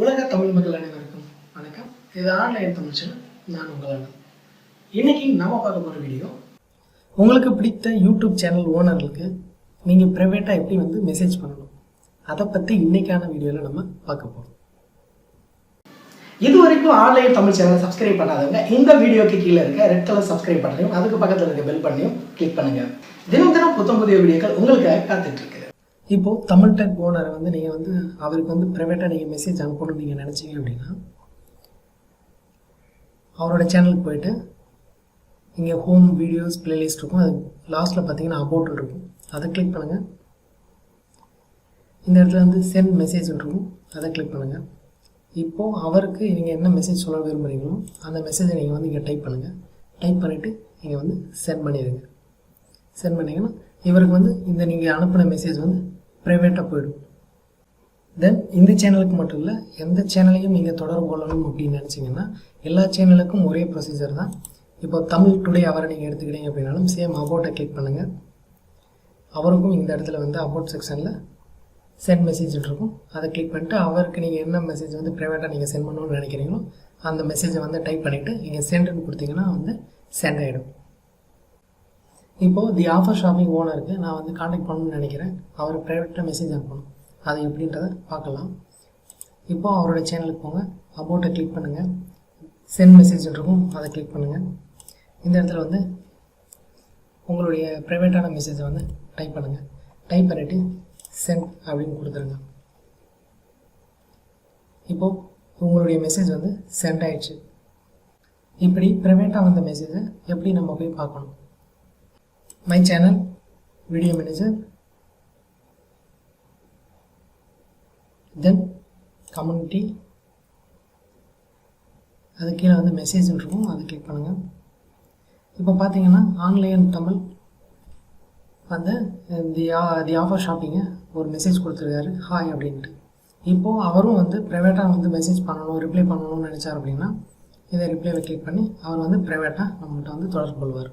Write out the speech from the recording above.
உலக தமிழ் மக்கள் அனைவருக்கும் வணக்கம். இது ஆன்லைன் தமிழ் சேனல். நான் உங்கள் அண்ணன். இன்னைக்கு நம்ம பார்க்க போகிற வீடியோ உங்களுக்கு பிடித்த யூடியூப் சேனல் ஓனர்களுக்கு நீங்கள் ப்ரைவேட்டாக எப்படி வந்து மெசேஜ் பண்ணணும்? அதை பற்றி இன்னைக்கான வீடியோவில் நம்ம பார்க்க போகிறோம் இது வரைக்கும் ஆன்லைன் தமிழ் சேனல் சப்ஸ்கிரைப் பண்ணாதவங்க இந்த வீடியோக்கு கீழே இருக்க ரெட் கலர் சப்ஸ்கிரைப் பண்ணையும் அதுக்கு பக்கத்தில் இருக்க பெல் பண்ணியும் கிளிக் பண்ணுங்க. தினம் தினம் புத்தம் புதிய வீடியோக்கள் உங்களுக்காக காத்துட்ருக்கு இப்போது இப்போ தமிழ் டெக் ஓனரை வந்து நீங்கள் வந்து அவருக்கு வந்து ப்ரைவேட்டாக நீங்கள் மெசேஜ் அனுப்பணும்னு நீங்கள் நினச்சிங்க அப்படின்னா அவரோட சேனலுக்கு போயிட்டு இங்கே ஹோம் வீடியோஸ் பிளேலிஸ்ட் இருக்கும். அது லாஸ்ட்டில் பார்த்தீங்கன்னா அபவுட் இருக்கும். அதை கிளிக் பண்ணுங்கள் இந்த இடத்துல வந்து சென்ட் மெசேஜ் இருக்கும். அதை கிளிக் பண்ணுங்கள் இப்போது அவருக்கு நீங்கள் என்ன மெசேஜ் சொல்ல விரும்புகிறீங்களோ அந்த மெசேஜை நீங்கள் வந்து இங்கே டைப் பண்ணுங்கள் டைப் பண்ணிவிட்டு நீங்கள் வந்து சென்ட் பண்ணிடுங்க. சென்ட் பண்ணிங்கன்னா இவருக்கு வந்து இந்த நீங்கள் அனுப்பின மெசேஜ் வந்து ப்ரைவேட்டாக போயிடும். தென் இந்த சேனலுக்கு மட்டும் இல்லை எந்த சேனலையும் நீங்கள் தொடர்பு கொள்ளணும் அப்படின்னு நினச்சிங்கன்னா எல்லா சேனலுக்கும் ஒரே ப்ரொசீஜர் தான். இப்போ தமிழ் டுடே அவரை நீங்கள் எடுத்துக்கிட்டீங்க அப்படின்னாலும் சேம் அபோட்டை கிளிக் பண்ணுங்கள் அவருக்கும் இந்த இடத்துல வந்து அபோட் செக்ஷனில் சென்ட் மெசேஜ் இருக்கும். அதை கிளிக் பண்ணிட்டு அவருக்கு நீங்கள் என்ன மெசேஜ் வந்து ப்ரைவேட்டாக நீங்கள் சென்ட் பண்ணணும்னு நினைக்கிறீங்களோ அந்த மெசேஜை வந்து டைப் பண்ணிவிட்டு நீங்கள் சென்ட்னு கொடுத்தீங்கன்னா வந்து சென்ட் ஆகிடும் இப்போது தி ஆஃபர் ஷாப்பிங் ஓனருக்கு நான் வந்து காண்டாக்ட் பண்ணணும்னு நினைக்கிறேன். அவர் ப்ரைவேட்டாக மெசேஜ் அனுப்பணும். அது எப்படின்றத பார்க்கலாம். இப்போது அவரோட சேனலுக்கு போங்க. அபவுட்டை கிளிக் பண்ணுங்கள் சென்ட் மெசேஜ் இருக்கும். அதை கிளிக் பண்ணுங்கள் இந்த இடத்துல வந்து உங்களுடைய ப்ரைவேட்டான மெசேஜை வந்து டைப் பண்ணுங்கள் டைப் பண்ணிவிட்டு சென்ட் அப்படின்னு கொடுத்துருங்க. இப்போது உங்களுடைய மெசேஜ் வந்து சென்ட் ஆயிடுச்சு. இப்படி ப்ரைவேட்டாக வந்த மெசேஜை எப்படி நம்ம போய் பார்க்கணும்? My channel video manager then community அது கீழே வந்து மெசேஜ் இருக்கும் அதை கிளிக் பண்ணுங்கள் இப்போ பார்த்தீங்கன்னா ஆன்லைன் தமிழ் அந்த தி தி ஆஃபர் ஷாப்பிங்கு ஒரு மெசேஜ் கொடுத்துருக்காரு. ஹாய் அப்படின்ட்டு. இப்போது அவரும் வந்து ப்ரைவேட்டாக வந்து மெசேஜ் பண்ணணும் ரிப்ளை பண்ணணும்னு நினச்சார் அப்படின்னா இதை ரிப்ளைவை கிளிக் பண்ணி அவர் வந்து ப்ரைவேட்டாக நம்மகிட்ட வந்து தொடர்பு கொள்வார்.